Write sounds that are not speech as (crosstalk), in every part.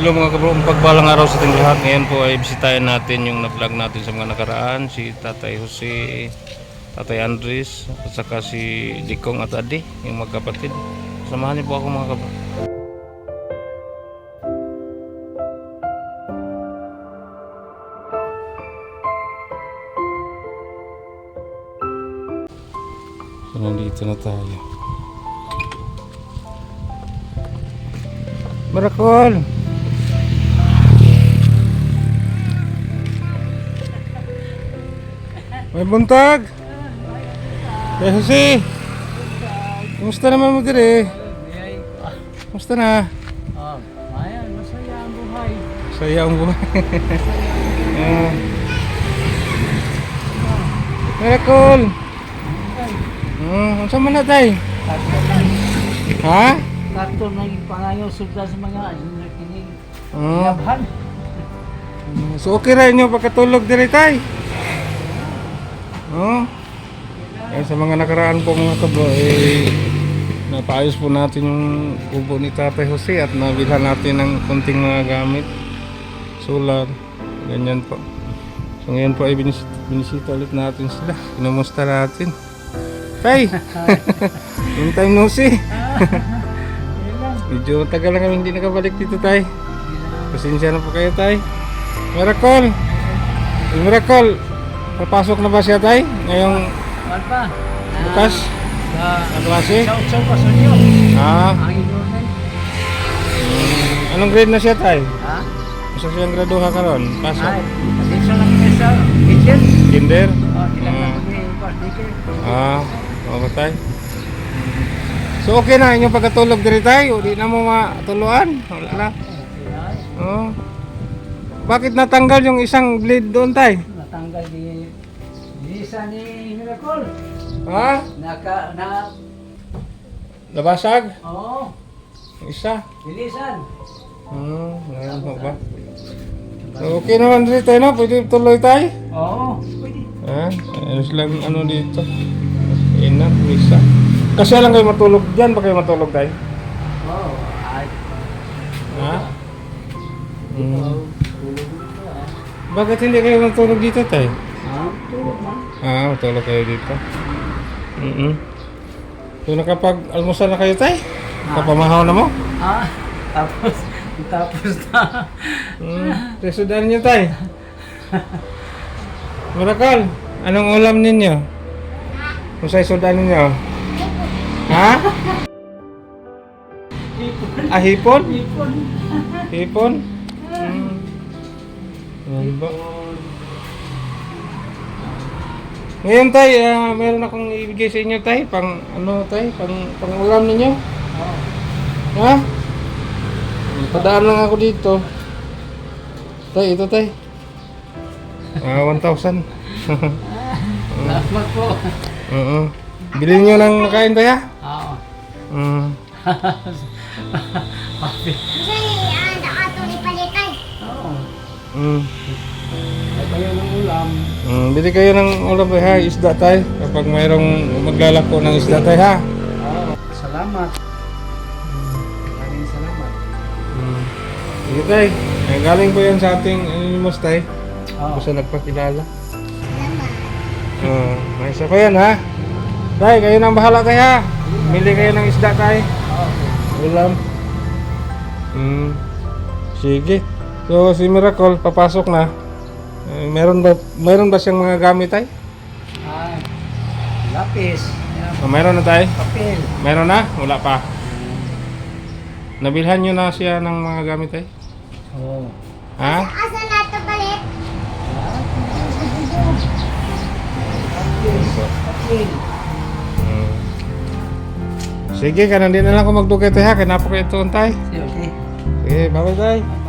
Hello mga kabro, pagbalang araw sa ating lahat. Ngayon po ay bisitahin natin yung na-vlog natin sa mga nakaraan. Si Tatay Jose, Tatay Andres, at saka si Dikong at Adi, yung magkapatid. Samahan niyo po ako mga kabro. So, nandito na tayo. Marakol! May buntag! Eh, Jose! Kumusta naman mo dire? Kumusta na? Oh, ayan, masaya ang buhay. Saya ang buhay. (laughs) Ah. Marakol! Hmm, unsa man na tay? Ha? Kato nang pangayo sugda sa mga kining Oh. yabhan. So okay ra inyo pagkatulog diri tay. Oh. Eh, sa mga nakaraan po mga kabo, eh, napaayos po natin yung kubo ni Tatay Jose at nabilhan natin ng konting mga gamit. Solar, ganyan po. So ngayon po ay binis binisita ulit natin sila. Kinumusta natin. Tay! (laughs) Yung time no see. (laughs) Medyo tagal lang kami hindi nakabalik dito tay. Pasensya na po kayo tay. Miracle! Miracle! Papasok na ba siya tay? Ngayong Ano pa? bukas? Sa Na klase? Chow-chow pa sa inyo. Ah, Ang inunan. anong grade na siya tay? Ha? Gusto siyang graduha karon? Pasok? Ay, pasensya lang kayo sa kitchen. Kinder? Oh, ilang Ah. lang kami. Ah, oo tay. So okay na inyong pagkatulog diri tay? Di na mo matuluan? Wala na. Oo. Bakit natanggal yung isang blade doon tay? Natanggal di Lisa ni Miracle. Ha? Naka, na, Nabasag? oo, Isa? bilisan. Hmm, ngayon po ba? Okay naman dito, no? Pwede tuloy tayo? Oo, pwede. Ha? Ayos lang ano dito. Enough, isa. Kasi lang kayo matulog dyan, ba kayo matulog tayo? Oo, ay. Ha? Hmm. Bakit hindi kayo matulog dito tayo? Ha? Tulog na. Ah, matulog kayo dito. Mm So, nakapag-almusal na kayo tayo? Kapamahaw na mo? Ah, tapos, tapos na. Hmm. Resudan niyo tayo. Marakal, anong ulam ninyo? Kung sa isudan ninyo? Ha? Ipon. Ah, hipon? Ipon. Hipon? Ba? Ngayon tay, ah, meron akong ibigay sa inyo tay, pang ano tay, pang, pang ulam ninyo. Ha? Padaan lang ako dito. Tay, ito tay. Ah, 1,000. Salamat (laughs) po. Oo. Bilhin nyo ng makain tayo ha? Oo. Mm. (laughs) Mm. Ay kayo ng ulam. Mm. Bili kayo ng ulam tayo ha, isda tayo. Kapag mayroong maglalako ng isda tayo ha. Oo. Salamat. Maraming salamat. Mm. Sige tayo. Eh, galing po yan sa ating animos tayo. Oo. Ako sa nagpakilala. Oo. may isa ko yan ha. Tay, kayo nang bahala tayo ha. Bili kayo ng isda tayo. Oo. Ulam. Hmm. Sige. So si Miracle papasok na. Eh, meron ba meron ba siyang mga gamit ay? Ah, lapis. Oh, meron na tayo. Papel. Meron na? Wala pa. Nabilhan niyo na siya ng mga gamit ay? Oo. Ha? Asa na ito balik? Papel. Hmm. Sige, kanan din na lang ako magdugay tayo ha. Kaya napo kayo ito tayo. Okay. okay. Sige, bye-bye tayo.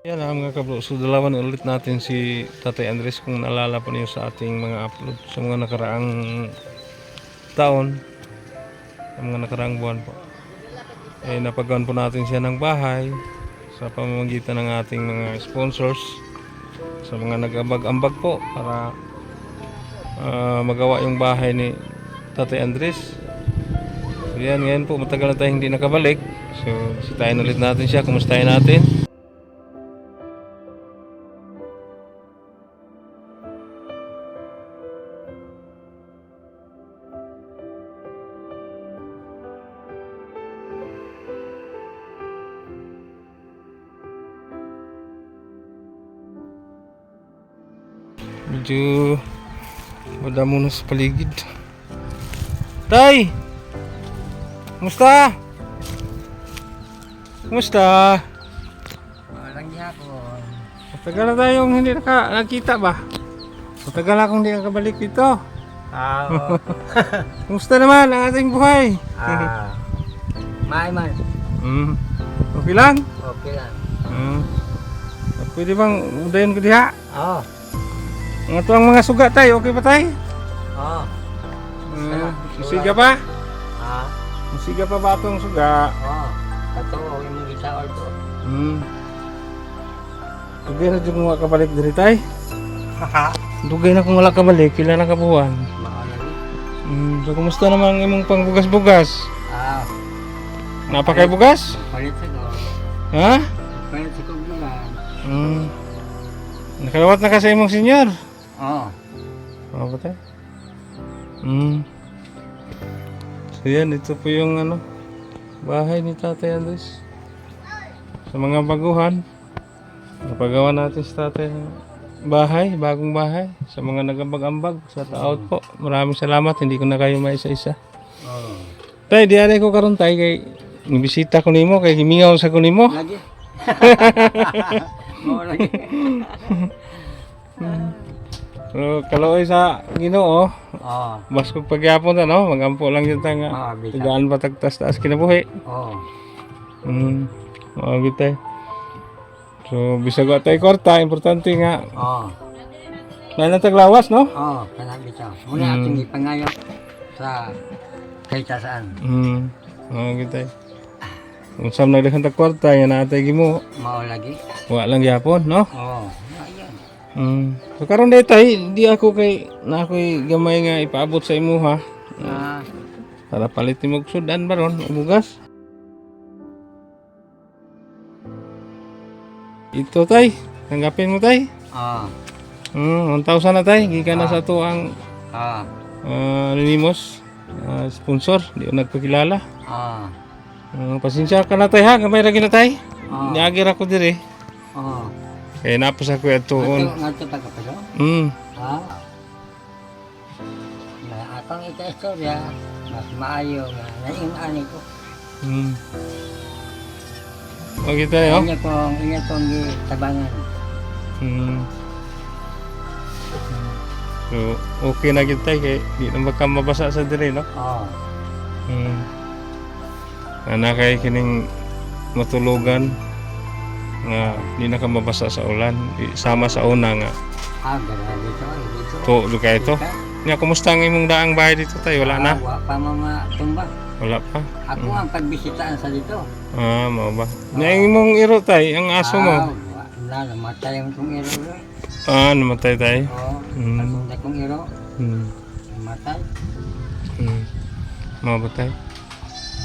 Yan ah, mga kabro. So dalawan ulit natin si Tatay Andres kung naalala po niyo sa ating mga upload sa mga nakaraang taon, sa mga nakaraang buwan po. Eh napagawan po natin siya ng bahay sa pamamagitan ng ating mga sponsors sa mga nag-ambag-ambag po para ah, magawa yung bahay ni Tatay Andres. So yan, ngayon po matagal na tayo hindi nakabalik. So sitayin ulit natin siya, kumustahin natin. Medyo madamo na sa paligid. Tay! Kumusta? Kumusta? Walang yapon. Matagal na tayong hindi naka, nakita ba? Matagal na akong hindi nakabalik dito. Ah, (laughs) Kumusta naman ang ating buhay? ah. May man. Hmm. Okay lang? Okay lang. Hmm. Pwede bang udayon ko diha? Oh. Ang ito ang mga suga tay, okay ba tay? Oh. Hmm. Musiga pa? Ah. Musiga pa ba itong suga? Oh. Kato, huwag mo kita or to. Hmm. Dugay na dyan kung wala kabalik diri tay. Haha. Dugay na kung wala kabalik, pila na kabuhan. Hmm. So, kumusta naman ang imong pangbugas-bugas? Ah. Napakay bugas? Palit sa ko. Ha? Palit sa kubulan. Hmm. Nakalawat na ka sa imong senyor. Oh. Oo ba tayo? Hmm. So yan, ito po yung ano, bahay ni Tatay Andres. Sa mga baguhan, napagawa natin sa tatay bahay, bagong bahay. Sa mga nagambag-ambag, sa taot po. Maraming salamat, hindi ko na kayo maisa-isa. Oh. Tay, di ko karon tay kay nibisita ko nimo kay gimingaw sa ko nimo. Lagi. (laughs) Mo lagi. (laughs) (laughs) So, kaloy sa Ginoo, Oh. bas kog pagyapon ta no, magampo lang yun ta nga. Ah, bisa. Tigaan pa tagtas taas kinabuhi. Oh. Hmm. Mao gitay. So bisag wa tay kwarta, importante nga Oh. na taglawas no? Oh, kanabi siya. Muna ating ipangayo sa kahit saan. Hmm. Mao gitay. Kung saan nagdakan tag kwarta, yan natay gimo. Mao lagi. Wa lang gyapon, no? Oh. Hmm. So karon daytay, di ako kay na ako'y gamay nga ipaabot sa imo ha. Ah. Para palit mo sudan baron, og bugas. Ito tay, tanggapin mo tay. Oh. Hmm, 1,000 na tay, gikan na sa to ang Ah. uh, anonymous ah, sponsor, di ko nagpakilala. Ah. Uh, pasensya ka na tay ha, gamay ra na tay. Ah. Niagir ako diri. Oh. Kaya napos ako Ngato, atuon. ngato pa ka pa? Hmm. Ah. Na akong ika-istorya, mas maayo nga naing-ani ko. Hmm. Okay tayo. Inya kong, inya kong gitabangan. Hmm. So, okay na kita kay di na baka mabasa sa diri no. Oh. Hmm. Ana kay kining matulugan nga di na ka mabasa sa ulan, sama sa una nga. Ah, grabe ito. Dito. To, do kay to. Nga kumusta ang imong daang bahay dito tayo? Wala na. Ah, wa pa mga tumba. Wala pa. Ako ang pagbisitaan sa dito. Ah, mao ba. Ang imong iro tay, ang aso mo. Ah, wala, namatay ang itong iro. eh. Ah, namatay tayo. Oo. Akong dakong iro, Hmm. namatay. Hmm. Mao ba tayo?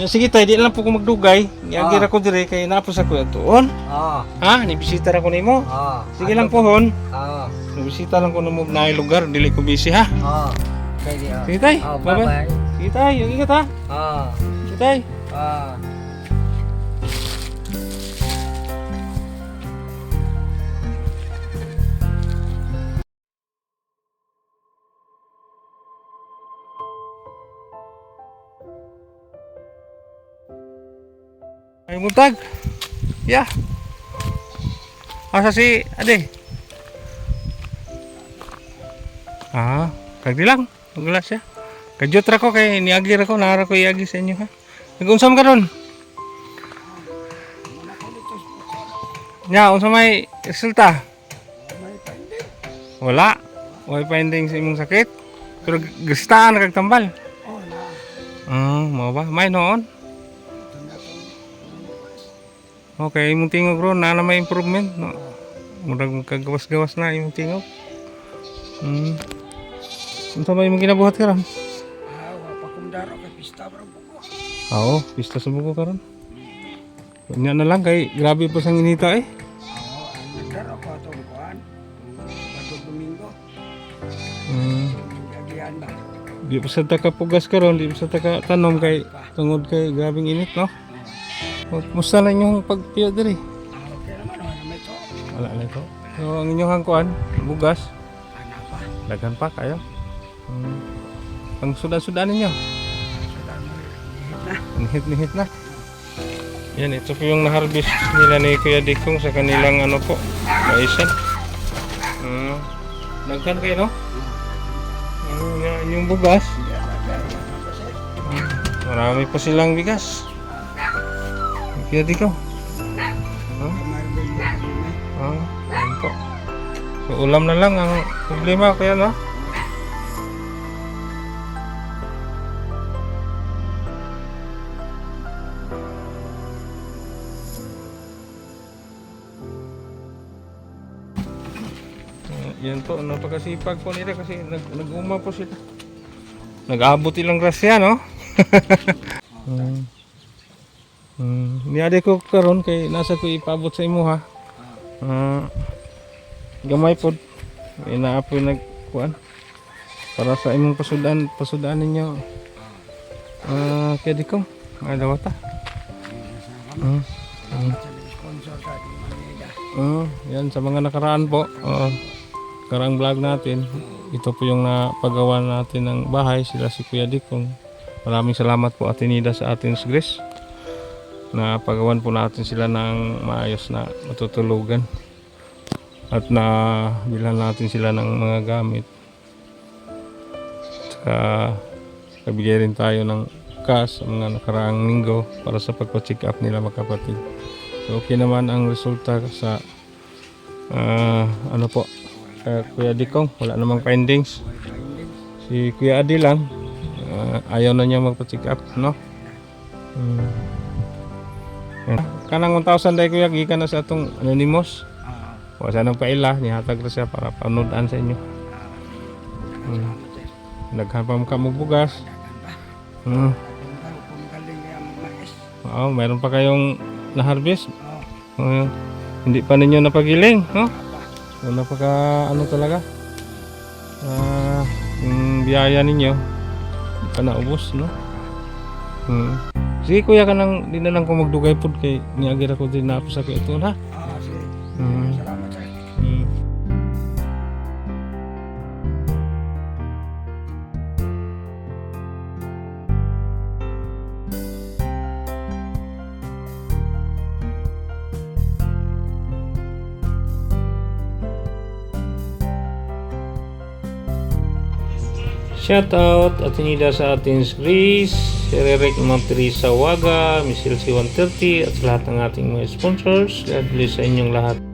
Ya, sige tayo, di lang po ko magdugay. Iagir ako dire kay napos ako atuon. Oo. Ha, nibisita ra ko nimo. Oo. Sige lang pohon. Oo. Nibisita lang ko nimo na lugar, dili ko busy ha. Sige, oh. Sige tay. Oh, Bye-bye. bye-bye. Sige tay, ingat ha. Oo. Sige tay. Oo. Ay muntag. Ya. Asa si Ade? Ah, kagdi lang. Wala siya. Kadyot ra ko kay niagi ra ko, nara ko iagi sa inyo ha. Nagunsam ka ron? Nya, unsa may resulta? Wala. Wala finding sa imong sakit. Pero gastaan kag tambal. Oh, na. Ah, mao ba? May noon. Okay, imong tingog ron na na may improvement, no. Murag kagawas-gawas na imong tingog. Hmm. Unsa may imong ginabuhat karon? Ah, wa pa kong daro kay pista bro buko. Oo, pista sa buko karon. Kanya na lang kay grabe pa sang inita eh. Nagdaro ko atong kuan. Bago Domingo. Hmm. Di pa sa taka pugas karon, di pa sa taka tanom kay tungod kay grabing init, no. Musta na inyong pagpiyo diri? Okay naman naman na may to. Wala na ito. So, ang inyong hangkuan, bugas, daghan pa kayo. Hmm. Ang sudan-sudan ninyo. Hihit na. Yan, ito po yung na-harvest nila ni Kuya Dikong sa kanilang ano po, maisan. Hmm. Daghan kayo, no? Yan yung bugas. Hmm. Marami pa silang bigas. Mo yung may. Ah, yan po. So, ulam na lang ang problema kaya no? Ah, yan po, napakasipag po nila kasi nag nag-uma po sila. Nag-abot ilang grasya, no? (laughs) hmm. Hmm. Niade ko karon kay nasa ko ipabot sa imo ha. Ah, gamay pod inaapoy nagkuan para sa imong pasudan pasudan ninyo ah kaya di ko mga dawata mm. Mm. Manila. Mm, yan sa mga nakaraan po uh, karang vlog natin ito po yung napagawa natin ng bahay sila si Kuya Dikong maraming salamat po Atenida sa Athens Grace na pagawan po natin sila ng maayos na matutulugan at na bilhan natin sila ng mga gamit. Saka kabigay rin tayo ng cash sa mga nakaraang linggo para sa pagpa-check up nila mga so okay naman ang resulta sa ah, ano po kay Kuya Dikong wala namang findings. Si Kuya Adi lang ah, ayaw na niya magpa-check up no? Hmm. Kanang 1,000 dahil kuya gikan na sa atong anonymous Ah, wala siya ng paila nihatag na siya para panudan sa inyo ah. Hmm. Pa ka mo bugas hmm. Oo, mayroon pa kayong na-harvest Oh, Oo, hindi pa ninyo napagiling no? apa. Wala pa ka ano talaga ah yung biyaya ninyo hindi pa naubos no hmm. Sige kuya ka nang di na lang ko magdugay pod kay niagir ako din na sa kay ito ha Shoutout Atenida sa Athens Greece, Rerek Ma'am Teresa Waga, Miss Elsie 130 at lahat ng ating mga sponsors. God bless sa inyong lahat.